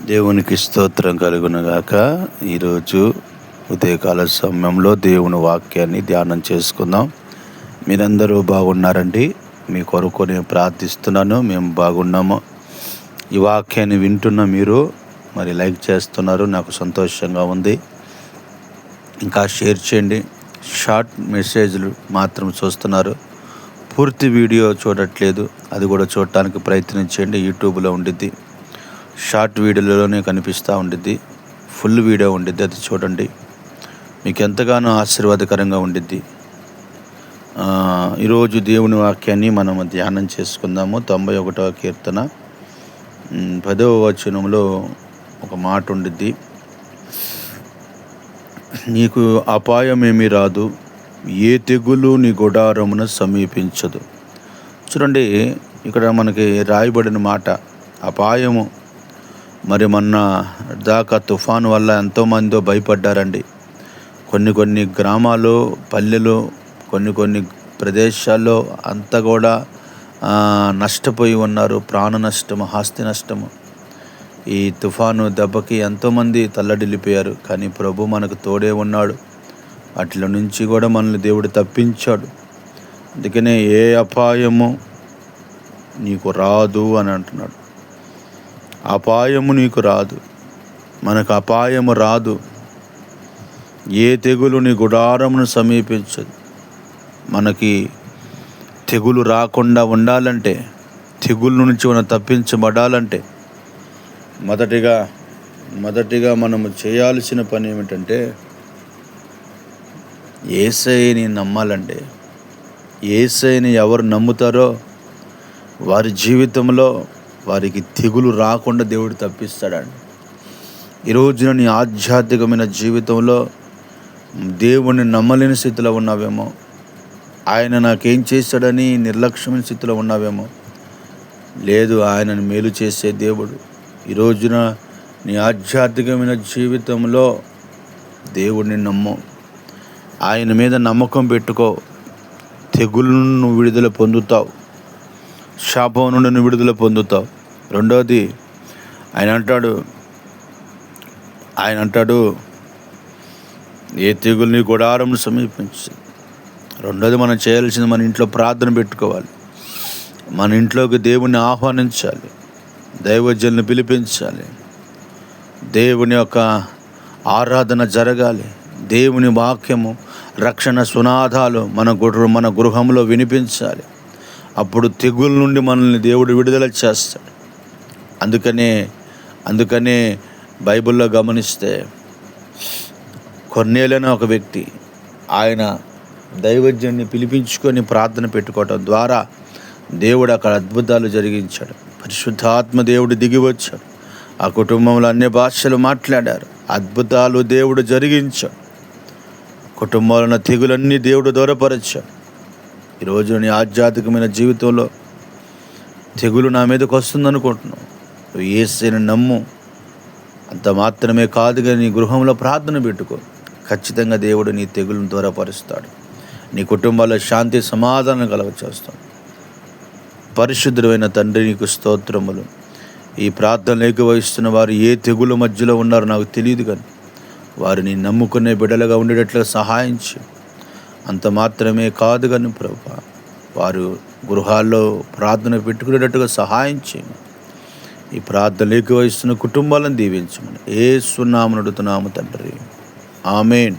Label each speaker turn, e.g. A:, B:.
A: దేవునికి స్తోత్రం కలుగునగాక ఈరోజు ఉదయకాల సమయంలో దేవుని వాక్యాన్ని ధ్యానం చేసుకుందాం. మీరందరూ బాగున్నారండి? మీ కొరకు నేను ప్రార్థిస్తున్నాను. మేము బాగున్నాము. ఈ వాక్యాన్ని వింటున్న మీరు మరి లైక్ చేస్తున్నారు. నాకు సంతోషంగా ఉంది. ఇంకా షేర్ చేయండి. షార్ట్ మెసేజ్లు మాత్రం చూస్తున్నారు. పూర్తి వీడియో చూడట్లేదు. అది కూడా చూడటానికి ప్రయత్నించండి. యూట్యూబ్లో ఉండిద్ది. షార్ట్ వీడియోలోనే కనిపిస్తూ ఉండిద్ది. ఫుల్ వీడియో ఉండిద్ది. అది చూడండి. మీకు ఎంతగానో ఆశీర్వాదకరంగా ఉండిద్ది. ఈరోజు దేవుని వాక్యాన్ని మనం ధ్యానం చేసుకుందాము. తొంభై ఒకటవ కీర్తన. పదవ వచనంలో ఒక మాట ఉండిద్ది. నీకు అపాయమేమీ రాదు. ఏ తెగులు నీ గుడారమున సమీపించదు. చూడండి ఇక్కడ మనకి రాయబడిన మాట అపాయము మరి మొన్న దాకా తుఫాను వల్ల ఎంతోమందో భయపడ్డారండి. కొన్ని కొన్ని గ్రామాలు పల్లెలు కొన్ని కొన్ని ప్రదేశాల్లో అంతా కూడా నష్టపోయి ఉన్నారు. ప్రాణ నష్టము ఆస్తి నష్టము. ఈ తుఫాను దెబ్బకి ఎంతోమంది తల్లడిల్లిపోయారు. కానీ ప్రభు మనకు తోడే ఉన్నాడు. వాటిలో నుంచి కూడా మనల్ని దేవుడు తప్పించాడు. అందుకనే ఏ అపాయము నీకు రాదు అని అంటున్నాడు. అపాయము నీకు రాదు. మనకు అపాయము రాదు. ఏ తెగులు నీ గుడారమును సమీపించదు. మనకి తెగులు రాకుండా ఉండాలంటే తెగుళ్ళ నుంచి మనం తప్పించబడాలంటే మొదటిగా మొదటిగా మనము చేయాల్సిన పని ఏమిటంటే ఏసైని నమ్మాలంటే ఏసైని ఎవరు నమ్ముతారో వారి జీవితంలో వారికి తెగులు రాకుండా దేవుడు తప్పిస్తాడండి. ఈ రోజున నీ ఆధ్యాత్మికమైన జీవితంలో దేవుణ్ణి నమ్మలేని స్థితిలో ఉన్నావేమో ఆయన నాకేం చేస్తాడని నిర్లక్ష్యమైన స్థితిలో ఉన్నావేమో లేదు ఆయనను మేలు చేసే దేవుడు. ఈరోజున నీ ఆధ్యాత్మికమైన జీవితంలో దేవుడిని నమ్ము. ఆయన మీద నమ్మకం పెట్టుకో. తెగులను విడుదల పొందుతావు. శాపం నుండి నువ్వు విడుదల పొందుతావు. రెండవది ఆయన అంటాడు ఆయన అంటాడు ఏ తెగుల్ని గుడారం సమీపించు. రెండోది మనం చేయాల్సింది మన ఇంట్లో ప్రార్థన పెట్టుకోవాలి. మన ఇంట్లోకి దేవుణ్ణి ఆహ్వానించాలి. దైవజనుని పిలిపించాలి. దేవుని యొక్క ఆరాధన జరగాలి. దేవుని వాక్యము రక్షణ సునాదాలు మన గృహ మన గృహంలో వినిపించాలి. అప్పుడు తెగుల నుండి మనల్ని దేవుడు విడుదల చేస్తాడు. అందుకనే అందుకనే బైబిల్లో గమనిస్తే కొన్నేలైన ఒక వ్యక్తి ఆయన దైవజ్ఞాన్ని పిలిపించుకొని ప్రార్థన పెట్టుకోవటం ద్వారా దేవుడు అక్కడ అద్భుతాలు జరిగించాడు. పరిశుద్ధాత్మ దేవుడు దిగి వచ్చాడు. ఆ కుటుంబంలో అన్ని భాషలు మాట్లాడారు. అద్భుతాలు దేవుడు జరిగించాడు. కుటుంబంలో ఉన్న తెగులన్నీ దేవుడు దూరపరచాడు. ఈరోజు నీ ఆధ్యాత్మికమైన జీవితంలో తెగులు నా మీదకి వస్తుందనుకుంటున్నావు. నువ్వు ఏసైన నమ్ము. అంత మాత్రమే కాదుగా నీ గృహంలో ప్రార్థన పెట్టుకో. ఖచ్చితంగా దేవుడు నీ తెగులను దూరపరుస్తాడు నీ కుటుంబాల్లో శాంతి సమాధానం కలగచేస్తాడు. పరిశుద్ధమైన తండ్రి నీకు స్తోత్రములు. ఈ ప్రార్థనలు వహిస్తున్న వారు ఏ తెగుల మధ్యలో ఉన్నారో నాకు తెలియదు కానీ వారిని నమ్ముకునే బిడ్డలుగా ఉండేటట్లుగా సహాయం చేయి అంత మాత్రమే కాదు కానీ ప్రభు. వారు గృహాల్లో ప్రార్థన పెట్టుకునేటట్టుగా సహాయం చేయమని ఈ ప్రార్థనలు వహిస్తున్న కుటుంబాలను దీవించమని ఏ సున్నామని అడుగుతున్నాము తండ్రి. ఆమెన్.